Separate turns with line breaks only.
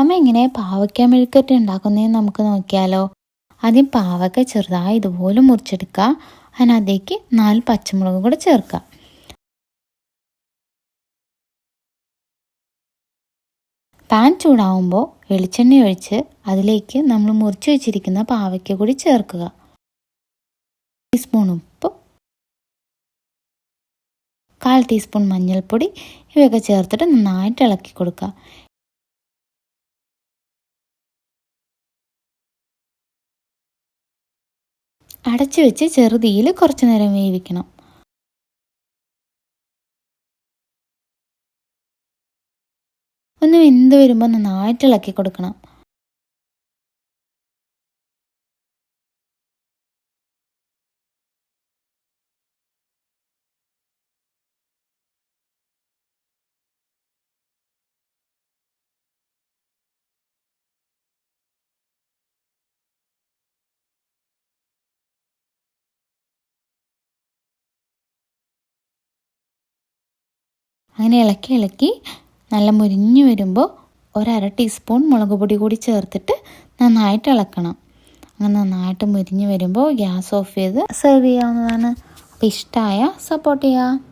അമ്മ എങ്ങനെ പാവയ്ക്ക മെഴുക്കറ്റ് ഉണ്ടാക്കുന്നതെന്ന് നമുക്ക് നോക്കിയാലോ. ആദ്യം പാവയ്ക്ക ചെറുതായി ഇതുപോലെ മുറിച്ചെടുക്കുക. അതിനകത്തേക്ക് നാല് പച്ചമുളക് കൂടെ ചേർക്കുക. പാൻ ചൂടാവുമ്പോൾ വെളിച്ചെണ്ണ ഒഴിച്ച് അതിലേക്ക് നമ്മൾ മുറിച്ച് വെച്ചിരിക്കുന്ന പാവയ്ക്ക കൂടി ചേർക്കുക. ടീസ്പൂൺ ഉപ്പ് കാൽ ടീസ്പൂൺ മഞ്ഞൾപ്പൊടി ഇവയൊക്കെ ചേർത്തിട്ട് നന്നായിട്ട് ഇളക്കി കൊടുക്കുക. അടച്ചു വെച്ച് ചെറുതീയിൽ കുറച്ച് നേരം വേവിക്കണം. ഒന്ന് വെന്ത് വരുമ്പോൾ നന്നായിട്ട് ഇളക്കി കൊടുക്കണം. അങ്ങനെ ഇളക്കി ഇളക്കി നല്ല മുരിഞ്ഞു വരുമ്പോൾ ഒരര ടീസ്പൂൺ മുളക് പൊടി കൂടി ചേർത്തിട്ട് നന്നായിട്ട് ഇളക്കണം. അങ്ങനെ നന്നായിട്ട് മുരിഞ്ഞു വരുമ്പോൾ ഗ്യാസ് ഓഫ് ചെയ്ത് സെർവ് ചെയ്യാവുന്നതാണ്. അപ്പോൾ ഇഷ്ടമായ സപ്പോർട്ട് ചെയ്യുക